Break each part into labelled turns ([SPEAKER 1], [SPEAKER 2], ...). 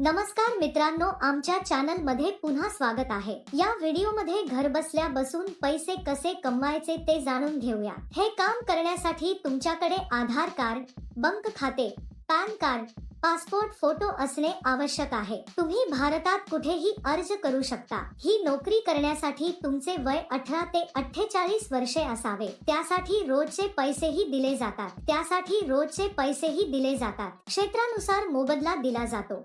[SPEAKER 1] नमस्कार मित्रांनो आमच्या चॅनलमध्ये पुन्हा स्वागत आहे. या व्हिडिओमध्ये घर बसल्या बसून पैसे कसे कमवायचे ते जाणून घेऊया. हे काम करण्यासाठी तुमच्याकडे आधार कार्ड बँक खाते पॅन कार्ड पासपोर्ट फोटो असणे आवश्यक आहे. तुम्ही भारतात कुठेही अर्ज करू शकता. ही नोकरी करण्यासाठी तुमचे वय अठरा ते अठ्ठेचाळीस वर्षे असावे. त्यासाठी रोजचे पैसेही दिले जातात. त्यासाठी रोजचे पैसेही दिले जातात. क्षेत्रानुसार मोबदला दिला जातो.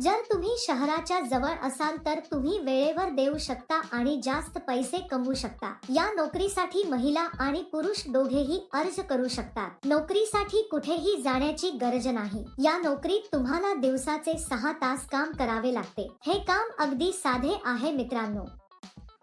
[SPEAKER 1] जर तुम्ही शहराच्या जवळ असाल तर तुम्ही वेळेवर देऊ शकता आणि जास्त पैसे कमवू शकता. या नोकरीसाठी महिला आणि पुरुष दोघेही अर्ज करू शकतात. नोकरीसाठी कुठेही जाण्याची गरज नाही. या नोकरीत तुम्हाला दिवसाचे सहा तास काम करावे लागते. हे काम अगदी साधे आहे मित्रांनो.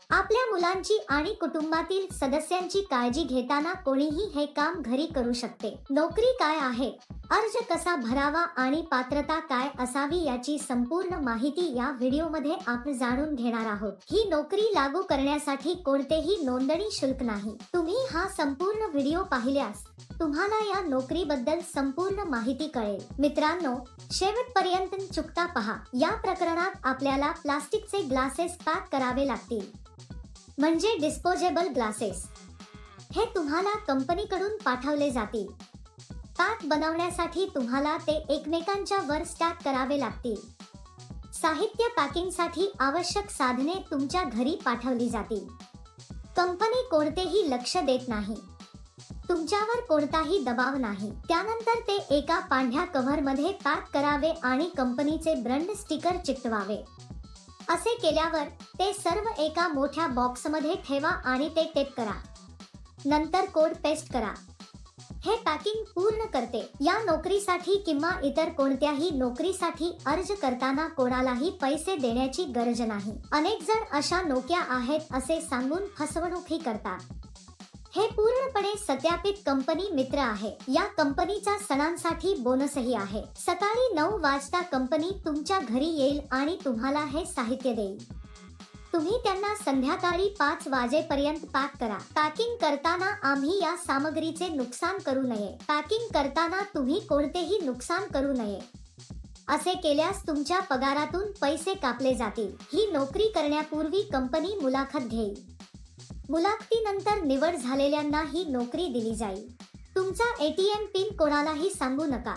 [SPEAKER 1] आपल्या मुलांची आणि कुटुंबातील सदस्यांची काळजी घेताना कोणीही हे काम घरी करू शकते. नोकरी काय आहे? अर्ज कसा भरावा आणि पात्रता काय असावी याची संपूर्ण माहिती या व्हिडिओमध्ये आपण जाणून घेणार आहोत. ही नोकरी लागू करण्यासाठी कोणतेही नोंदणी शुल्क नाही. तुम्ही हा संपूर्ण व्हिडिओ पाहिल्यास तुम्हाला या नोकरीबद्दल संपूर्ण माहिती कळेल. मित्रांनो शेवटपर्यंत चुकता पहा. या प्रकरणात आपल्याला प्लास्टिकचे ग्लासेस पॅक करावे लागतील. म्हणजे डिस्पोजेबल ग्लासेस. हे तुम्हाला कंपनीकडून पाठवले जातील. पॅक बनवण्यासाठी तुम्हाला ते एकमेकांच्या वर स्टॅक करावे लागतील. साहित्य पॅकिंगसाठी आवश्यक साधने तुमच्या घरी पाठवली जातील. कंपनी कोणतेही लक्ष देत नाही. तुमच्यावर कोणताही दबाव नाही. त्यानंतर ते एका पांढऱ्या कव्हरमध्ये पॅक करावे आणि कंपनीचे ब्रँड स्टिकर चिकटवावे. असे केल्यावर ते सर्व एका मोठ्या बॉक्समध्ये ठेवा आणि ते टेप करा. नंतर कोड पेस्ट करा. पॅकिंग पूर्ण करते. या नोकरीसाठी किंवा इतर कोणत्याही नोकरीसाठी अर्ज करताना कोणालाही पैसे देण्याची गरज नाही. अनेक जण अशा नोक्या आहेत असे सांगून फसवणूकही करतात. हे पूर्णपणे सत्यापित कंपनी मित्र आहे. या कंपनीचा सणांसाठी बोनसही आहे. सकाळी नऊ वाजता कंपनी तुमच्या घरी येईल आणि तुम्हाला हे साहित्य देईल. तुम्ही त्यांना संध्याकाळी पाच वाजेपर्यंत पॅक करा. पॅकिंग करताना आम्ही या सामग्रीचे नुकसान करू नये. पॅकिंग करताना तुम्ही कोणतेही नुकसान करू नये. असे केल्यास तुमच्या पगारातून पैसे कापले जातील. ही नोकरी करण्यापूर्वी कंपनी मुलाखत घेईल. मुलाखतीनंतर निवड झालेल्यांना ही नोकरी दिली जाईल. तुमचा एटीएम पिन कोणालाही सांगू नका.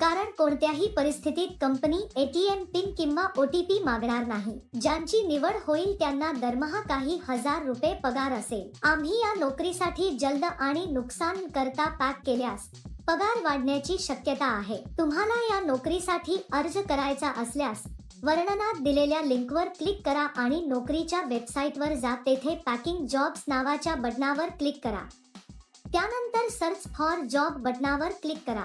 [SPEAKER 1] कारण कोणत्याही परिस्थितीत कंपनी एटीएम पिन किंवा ओटीपी मागणार नाही. ज्यांची निवड होईल त्यांना दरमहा काही हजार रुपये पगार असेल. आम्ही या नोकरीसाठी जलद आणि नुकसान करता पॅक केल्यास पगार वाढण्याची शक्यता आहे. तुम्हाला या नोकरीसाठी अर्ज करायचा असल्यास वर्णनात दिलेल्या लिंकवर क्लिक करा आणि नोकरीच्या वेबसाईटवर जा. तेथे पॅकिंग जॉब्स नावाच्या बटनावर क्लिक करा. त्यानंतर सर्च फॉर जॉब बटनावर क्लिक करा.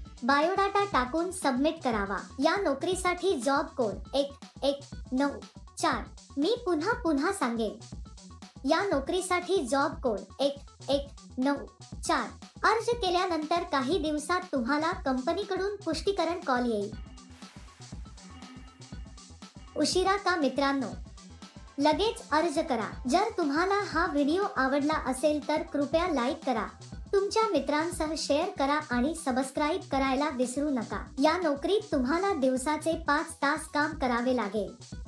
[SPEAKER 1] बायोडाटा टाकून सबमिट करावा. या नोकरीसाठी जॉब कोड एक एक नऊ चार. मी पुन्हा पुन्हा सांगेन. या नोकरीसाठी जॉब कोड एक एक नऊ चार. अर्ज केल्यानंतर काही दिवसात तुम्हाला कंपनीकडून पुष्टीकरण कॉल येईल. उशिरा का मित्रांनो? लगेच अर्ज करा. जर तुम्हाला हा व्हिडिओ आवडला असेल तर कृपया लाईक करा. तुमच्या मित्रांसह शेअर करा आणि सबस्क्राईब करायला विसरू नका. या नोकरीत तुम्हाला दिवसाचे पाच तास काम करावे लागेल.